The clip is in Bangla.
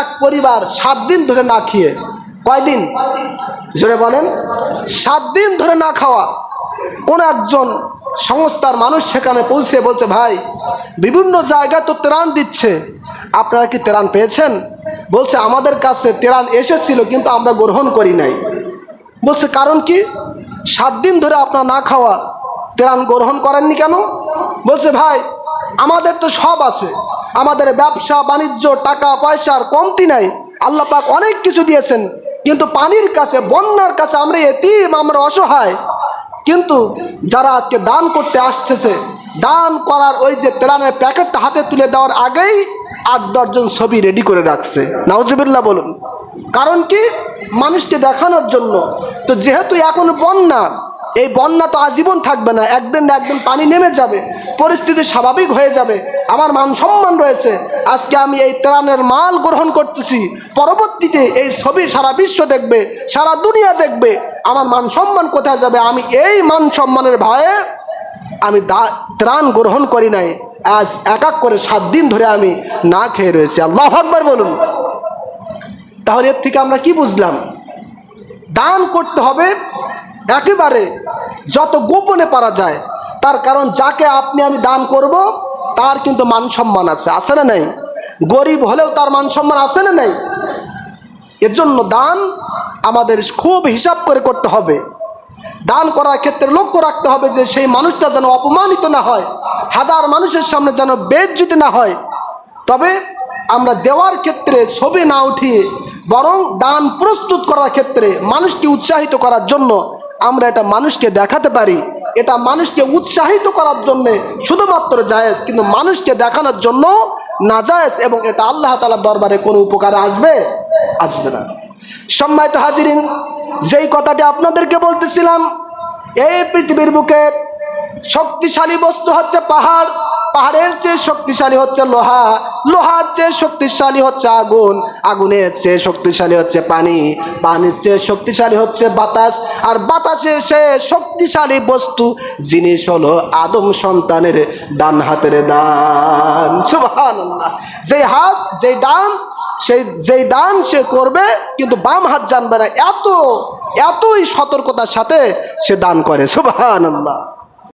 এক পরিবার সাত দিন ধরে না খেয়ে, কয়দিন? জোরে বলেন। সাত দিন ধরে না খাওয়া। কোন একজন সংস্থার মানুষ সেখানে পৌঁছে বলছে, ভাই, বিভিন্ন জায়গায় তো ত্রাণ দিচ্ছে। আপনারা কি ত্রাণ পেয়েছেন? বলছে, আমাদের কাছে ত্রাণ এসেছিল, কিন্তু আমরা গ্রহণ করি নাই। বলছে, কারণ কি? সাত দিন ধরে আপনার না খাওয়া, ত্রাণ গ্রহণ করেননি কেন? বলছে, ভাই, আমাদের তো সব আছে। আমাদের ব্যবসা, বাণিজ্য, টাকা, পয়সার কমতি নাই। আল্লাহ পাক অনেক কিছু দিয়েছেন। কিন্তু পানির কাছে, বন্যার কাছে আমরা এতিম, আমরা অসহায়। কিন্তু যারা আজকে দান করতে আসতেছে, দান করার ওই যে তেলানের প্যাকেটটা হাতে তুলে দেওয়ার আগেই আট দশজন ছবি রেডি করে রাখছে। নাউজবিল্লা বলুন। কারণ কি? মানুষকে দেখানোর জন্য। তো যেহেতু এখন বন্যা এই বন্যা তো আজীবন থাকবে না, একদিন না একদিন পানি নেমে যাবে, পরিস্থিতি স্বাভাবিক হয়ে যাবে। আমার মান সম্মান রয়েছে। আজকে আমি এই ত্রাণের মাল গ্রহণ করতেছি। পরবর্তীতে এই ছবি সারা বিশ্ব দেখবে, সারা দুনিয়া দেখবে। আমার মান সম্মান কোথায় যাবে? আমি এই মান সম্মানের ভয়ে আমি ত্রাণ গ্রহণ করি নাই। আজ এক এক করে সাত দিন ধরে আমি না খেয়ে রয়েছি। আল্লাহ আকবার বলুন। তাহলে এর থেকে আমরা কি বুঝলাম? দান করতে হবে একেবারে যত গোপনে পারা যায়, তার কারণ যাকে আপনি আমি দান করব, তার কিন্তু মান সম্মান আছে। আছে না নাই? গরিব হলেও তার মান সম্মান আছে না নাই? এর জন্য দান আমাদের খুব হিসাব করে করতে হবে। দান করার ক্ষেত্রে লক্ষ্য রাখতে হবে যে সেই মানুষটা যেন অপমানিত না হয়, হাজার মানুষের সামনে যেন বেজ্জুতি না হয়। তবে আমরা দেওয়ার ক্ষেত্রে ছবি না উঠিয়ে, বরং দান প্রস্তুত করার ক্ষেত্রে মানুষকে উৎসাহিত করার জন্য আমরা এটা মানুষকে দেখাতে পারি। এটা মানুষকে উৎসাহিত করার জন্যে শুধুমাত্র জায়েজ, কিন্তু মানুষকে দেখানোর জন্য না জায়েজ এবং এটা আল্লাহ তালার দরবারে কোনো উপকারে আসবে? আসবে না। সম্মানিত হাজিরিন, যেই কথাটি আপনাদেরকে বলতেছিলাম, এই পৃথিবীর বুকে শক্তিশালী বস্তু হচ্ছে পাহাড়। পাহাড়ের চেয়ে শক্তিশালী হচ্ছে লোহা। লোহার চেয়ে শক্তিশালী হচ্ছে আগুন, আগুনের চেয়ে শক্তিশালী হচ্ছে পানি, পানির চেয়ে শক্তিশালী হচ্ছে বাতাস, আর বাতাসের সে শক্তিশালী বস্তু জিনিস হলো আদম সন্তানের ডান হাতের দান। সুবহানাল্লাহ। যেই হাত, যেই ডান, সেই, যেই দান সে করবে, কিন্তু বাম হাত জানবে না। এত, এতই সতর্কতার সাথে সে দান করে। সুবহানাল্লাহ।